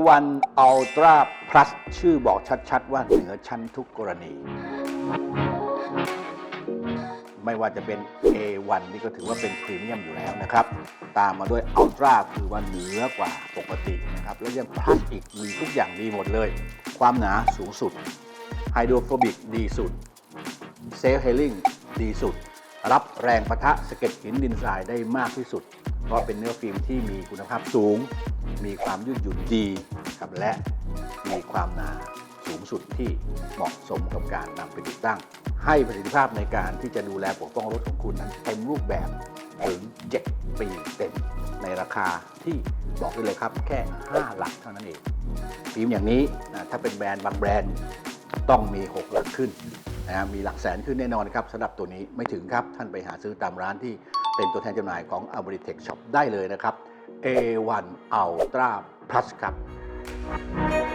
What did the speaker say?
A1 Ultra Plus ชื่อบอกชัด ๆ ว่าเหนือชั้นทุกกรณี ไม่ว่าจะเป็น A1 นี่ก็ถือว่าเป็นพรีเมียมอยู่แล้วนะครับ ตามมาด้วย Ultra คือว่าเหนือกว่าปกตินะครับ แล้วยัง Plus อีกมีทุกอย่างดีหมดเลย ความหนาสูงสุดไฮโดรโฟบิกดีสุดเซฟเฮลิ่งดีสุด รับแรงประทะสะเก็ดหินดินทรายได้มากที่สุด เพราะเป็นเนื้อฟิล์มที่มีคุณภาพสูง มีความยืดหยุ่นดีครับและมีความหนาสูงสุดที่เหมาะสมกับการนำไปติดตั้ง ให้ประสิทธิภาพในการที่จะดูแลปกป้องรถของคุณนั้นเต็มรูปแบบถึง 7 ปีเต็มในราคาที่บอกได้เลยครับ แค่ 5 หลักเท่านั้นเองฟิล์มอย่างนี้นะถ้าเป็นแบรนด์บางแบรนด์ต้องมี 6 หลักขึ้นนะมีหลักแสนขึ้นแน่นอนครับสำหรับตัวนี้ไม่ถึงครับ ท่านไปหาซื้อตามร้านที่เป็นตัวแทนจำหน่ายของ a b r i t e c h Shop ได้เลยนะครับ A1 Ultra Plus ครับ